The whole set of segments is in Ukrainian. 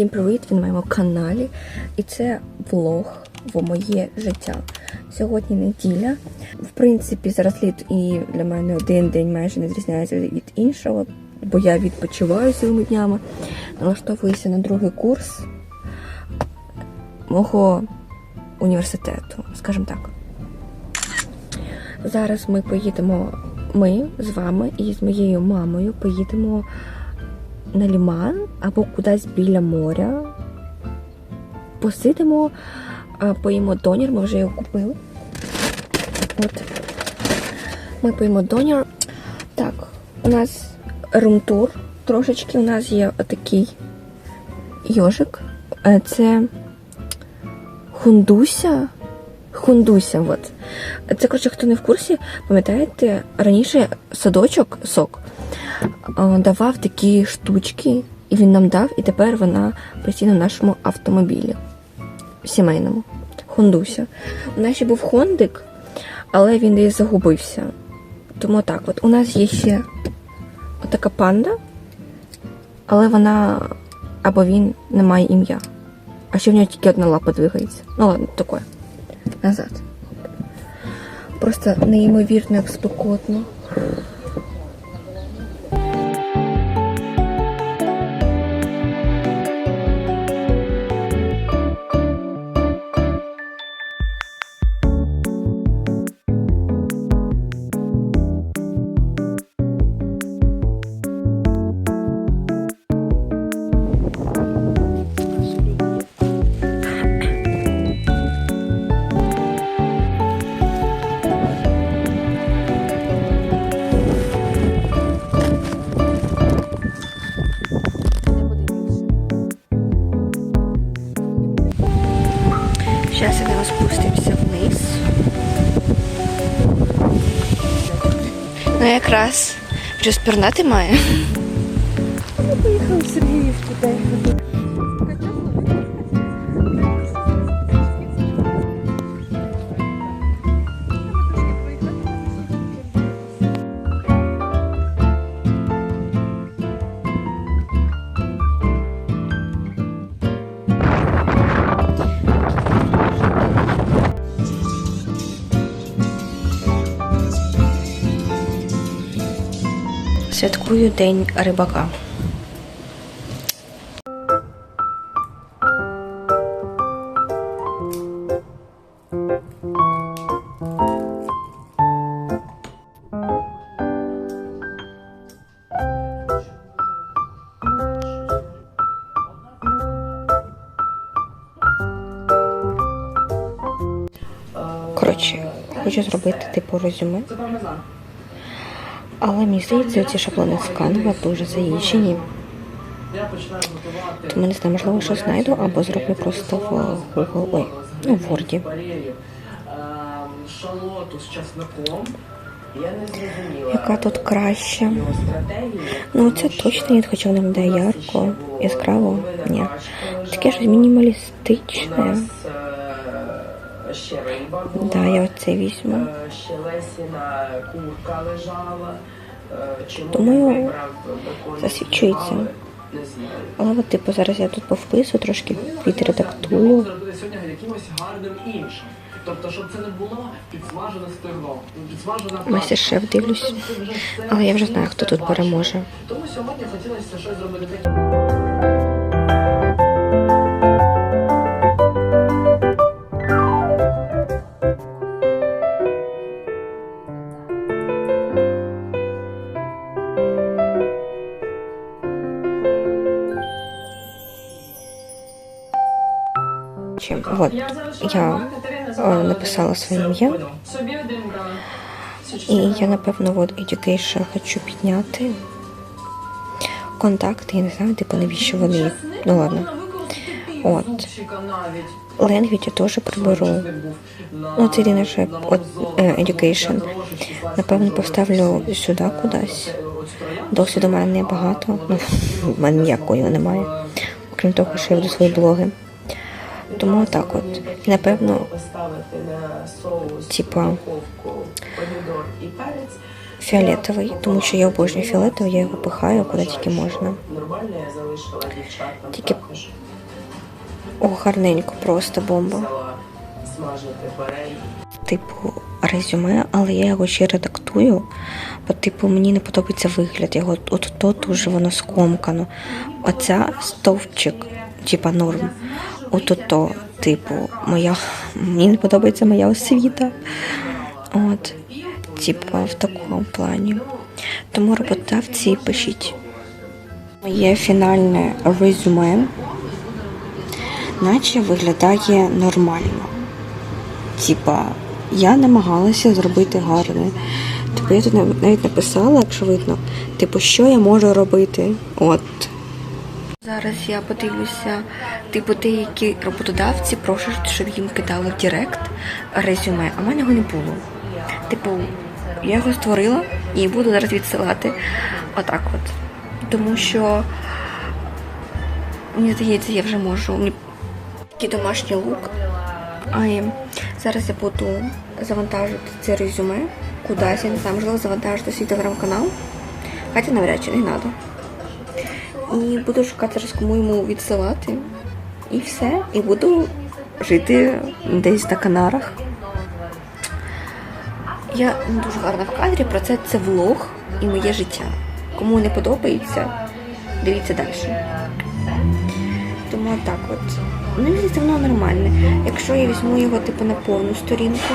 Всім привіт! Ви на моєму каналі. І це влог в моє життя. Сьогодні неділя. В принципі, зараз літ і для мене один день майже не відрізняється від іншого, бо я відпочиваю цілими днями. Налаштовуюся на другий курс мого університету, скажімо так. Зараз ми поїдемо, ми з вами і з моєю мамою поїдемо на ліман або кудись біля моря. Посидимо, поїмо донір, ми вже його купили. От. Ми поїмо донір. Так, у нас румтур трошечки. У нас є отакий йожик. Е, Це хундуся. Хундуся, от. Це, коротше, хто не в курсі, пам'ятаєте, раніше садочок, сок, давав такі штучки, і він нам дав, і тепер вона постійно в нашому автомобілі сімейному. Хондуся. У нас ще був хондик, але він десь загубився. Тому так, от у нас є ще така панда, але вона або він не має ім'я. А ще в нього тільки одна лапа двигається. Ну ладно, таке. Назад. Просто неймовірно як спекотно. Ну якраз вже спірнати має. Я поїхала в Святкую День рибака. Коротше, хочу зробити типу резюме. Але мені здається, ці шаблони з Canva дуже заїжджені. Тому не знаю, можливо, що знайду, або зроблю просто в Google, ой, ну, в Word. Яка тут краща? Ну, це точно ні, хоча воно виглядає ярко, яскраво. Ні. Таке щось мінімалістичне. Да, я оце візьму. Е, Ще Лесіна курка лежала. Е, Думаю, бекон? засвідчується. Але от, типу, зараз я тут повписую, трошки підредактую. Зробити сьогодні якимось гарним іншим. Тобто, щоб це не було підсмажене стегно. Підсмажена Мастер-шеф дивлюсь. Але я вже знаю, хто тут переможе. Тому сьогодні хотілося щось зробити таке. Чим? От, я е, написала своє ім'я. І я, напевно, от education хочу підняти. Контакти, я не знаю, типу, навіщо вони. Ну ладно. От. Language я теж приберу. Ну, це єдине, що от, е, education. Напевно, поставлю сюди кудись. Досвіду в мене небагато. Ну, в мене ніякого немає. Окрім того, що я веду свої блоги. Тому так от. Напевно, Типа. фіолетовий, тому що я обожнюю фіолетовий, я його пихаю куди тільки можна. Тільки. О, гарненько, просто бомба. Типу, резюме, але я його ще редактую. Бо, типу, мені не подобається вигляд. Його от тут уже воно скомкано. Оця стовпчик, типа норм. От то, типу, моя. Мені не подобається моя освіта. От. Типа, в такому плані. Тому роботавці пишіть. Моє фінальне резюме, наче виглядає нормально. Типа, я намагалася зробити гарне. Типу, я тут навіть написала, якщо видно, типу, що я можу робити. От. Зараз я подивлюся, типу, деякі роботодавці просять, щоб їм кидали в Директ резюме, а в мене його не було. Типу, я його створила і буду зараз відсилати отак от. Тому що мені здається, я вже можу. Такий домашній лук. А зараз я буду завантажувати це резюме кудись, я не знаю, можливо, завантажити свій телеграм-канал. Хоча навряд чи не треба. І буду шукати зараз, кому йому відсилати. І все. І буду жити десь на Канарах. Я не дуже гарна в кадрі, про це це влог і моє життя. Кому не подобається, дивіться далі. Тому так от. Ну, мені здається, воно нормальне. Якщо я візьму його типу на повну сторінку,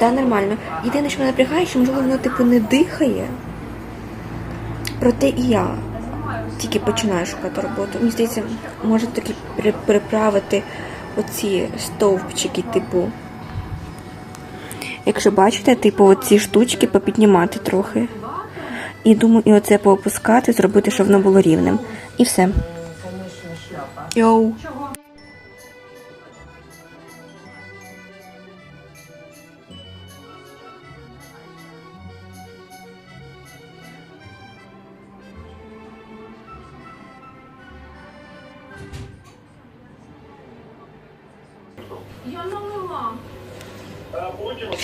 да, нормально. Єдине, що мене напрягає, що можливо воно типу не дихає. Проте і я тільки починаю шукати роботу. Мені здається, може таки приправити оці стовпчики, типу. Якщо бачите, типу, оці штучки попіднімати трохи. І думаю, і оце поопускати, зробити, щоб воно було рівним. І все. Йоу.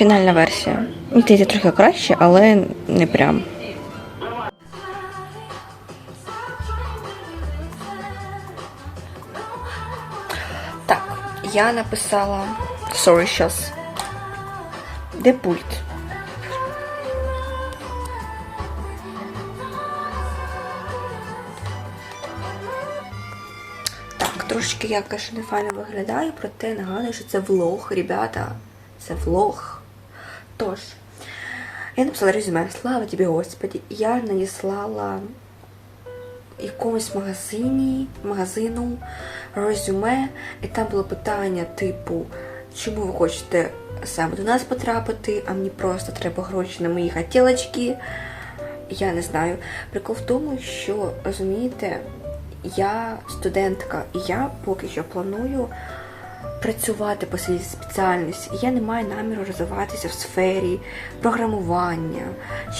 Фінальна версія. Мені здається, трохи краще, але не прям. Так, я написала. Sorry, щас. Де пульт? Трошки я, конечно, не файно виглядаю, проте нагадую, що це влог, ребята. Це влог. Тож, я написала резюме. Слава тобі, Господі. Я надіслала якомусь магазині, магазину резюме, і там було питання, типу, чому ви хочете саме до нас потрапити, а мені просто треба гроші на мої хотілочки. Я не знаю. Прикол в тому, що розумієте, я студентка, і я поки що планую працювати по своїй спеціальності. І я не маю наміру розвиватися в сфері програмування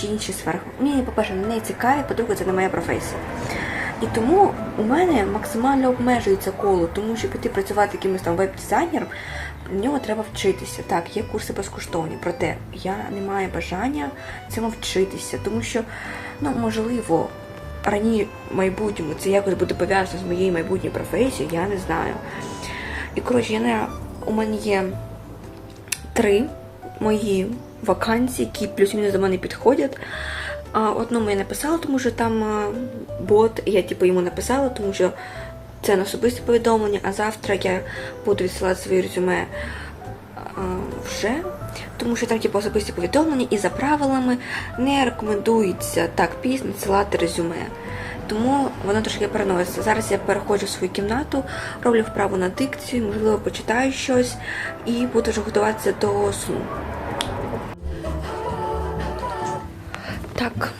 чи інші сфери. Мені, по-перше, не цікаві, по-друге, це не моя професія. І тому у мене максимально обмежується коло, тому що піти працювати якимось там веб-дизайнером, в нього треба вчитися. Так, є курси безкоштовні, проте я не маю бажання цьому вчитися, тому що, ну, можливо, рані в майбутньому це якось буде пов'язано з моєю майбутньою професією, я не знаю. І коротше, я не у мене є три мої вакансії, які плюс-мінус до мене підходять. А одному я написала, тому що там бот, я типу йому написала, тому що це на особисте повідомлення, а завтра я буду відсилати своє резюме вже, тому що там типу особисті повідомлення і за правилами не рекомендується так пізно надсилати резюме. Тому воно трошки переноситься. Зараз я переходжу в свою кімнату, роблю вправу на дикцію, можливо, почитаю щось і буду вже готуватися до сну. Так.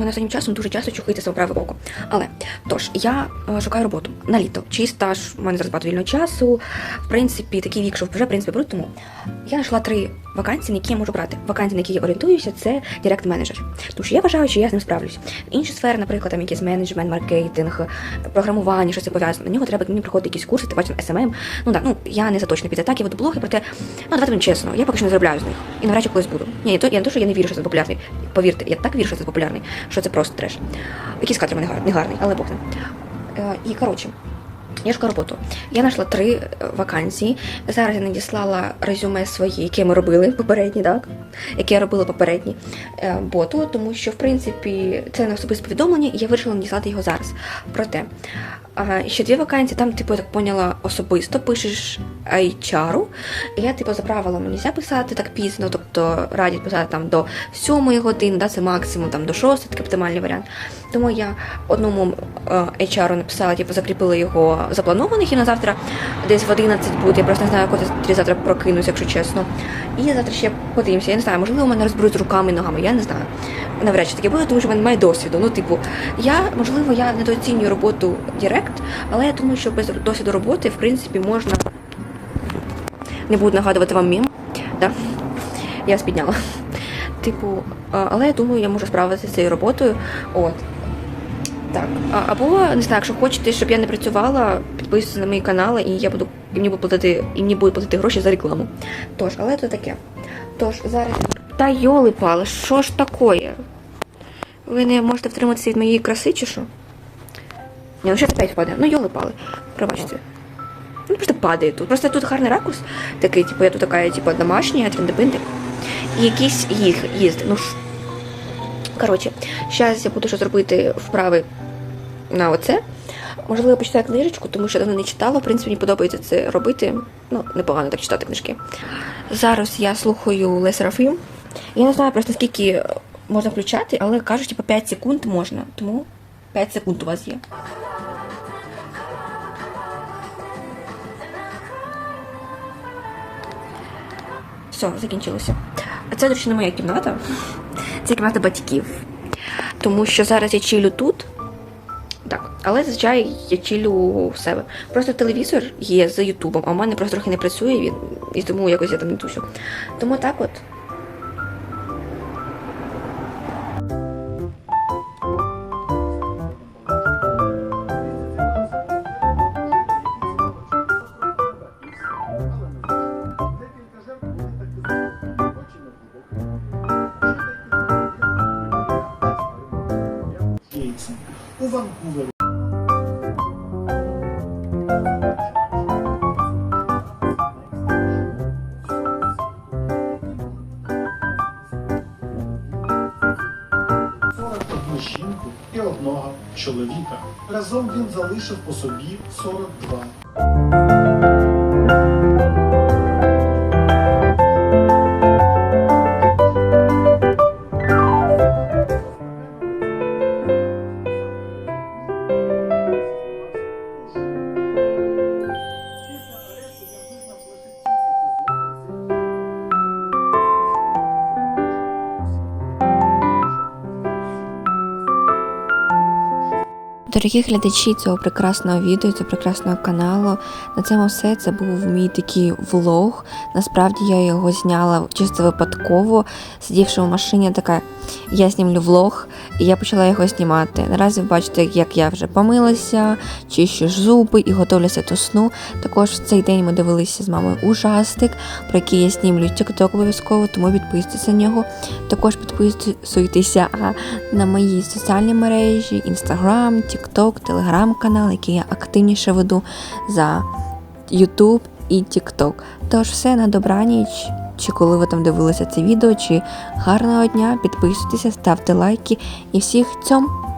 Мене останнім часом дуже часто чухається саме праве око. Але тож я е, шукаю роботу на літо. Чий стаж, у мене зараз багато вільного часу. В принципі, такий вік, що вже в принципі беруть. Тому я знайшла три вакансій, на які я можу брати. Вакансії, на які я орієнтуюся, це директ менеджер. Тому що я вважаю, що я з ним справлюсь. Інші сфери, наприклад, там якийсь менеджмент, маркетинг, програмування, що це пов'язано. На нього треба мені проходити якісь курси, ти бачиш СММ. Ну так, ну я не заточена під це. Так, я веду блоги, проте, ну давайте будемо чесно, я поки що не заробляю з них. І навряд чи колись буду. Ні, то я не то, що я не вірю, що це популярний. Повірте, я так вірю, що це популярний, що це просто треш. Якийсь кадр мене не гарний, але бог не. І коротше. Я роботу. Я знайшла три е, вакансії. Зараз я надіслала резюме свої, які ми робили попередні, так? Які я робила попередні е, боту, тому що, в принципі, це не особисте повідомлення, і я вирішила надіслати його зараз. Проте, ще дві вакансії, там, типу, я так поняла, особисто пишеш HR. Я, типу, за правилами нельзя писати так пізно, тобто радять писати там до 7 години, да, це максимум там до 6, такий оптимальний варіант. Тому я одному е, HR написала, типу, закріпила його запланованих і на завтра десь в 11 буде. Я просто не знаю, коли я завтра прокинусь, якщо чесно. І завтра ще подивимося. Я не знаю, можливо, мене розберуть руками і ногами, я не знаю. Навряд чи таке буде, тому що в мене немає досвіду. Ну, типу, я, можливо, я недооцінюю роботу Директ, але я думаю, що без досвіду роботи, в принципі, можна. Не буду нагадувати вам мім. Да? Я вас підняла. Типу, але я думаю, я можу справитися з цією роботою. От. Так. Або, не знаю, якщо хочете, щоб я не працювала, підписуйтесь на мої канали, і я буду і мені будуть платити, і мені будуть платити гроші за рекламу. Тож, але це таке. Тож, зараз. Та йоли пали, що ж такое? Ви не можете втриматися від моєї краси, чи що? Ні, ну щось опять впаде. Ну, йоли пали. Пробачте. Ну, просто падає тут. Просто тут гарний ракурс такий, типу, я тут така, типу, домашня, трендебинди. І якийсь їх їзд. Ну. Коротше, зараз я буду щось робити вправи на оце. Можливо, почитаю книжечку, тому що давно не читала. В принципі, мені подобається це робити. Ну, непогано так читати книжки. Зараз я слухаю Ле Серафим. Я не знаю просто скільки можна включати, але кажуть, типу, 5 секунд можна. Тому 5 секунд у вас є. Все, закінчилося. А це, до речі, не моя кімната. Це кімната батьків. Тому що зараз я чилю тут. Так, але зазвичай я чилю у себе. Просто телевізор є з Ютубом, а у мене просто трохи не працює він, і тому якось я там не тусю. Тому так от. Жінку і одного чоловіка. Разом він залишив по собі 42. Дорогі глядачі цього прекрасного відео, цього прекрасного каналу. На цьому все. Це був мій такий влог. Насправді я його зняла чисто випадково, сидівши в машині, така я знімлю влог, і я почала його знімати. Наразі ви бачите, як я вже помилася, чищу зуби і готовлюся до сну. Також в цей день ми дивилися з мамою ужастик, про який я знімлю TikTok обов'язково, тому підписуйтесь на нього. Також підписуйтеся на мої соціальні мережі, Instagram, TikTok, Telegram канал, який я активніше веду за YouTube і TikTok. Тож все на добраніч. Чи коли ви там дивилися це відео, чи гарного дня, підписуйтеся, ставте лайки і всіх цьом!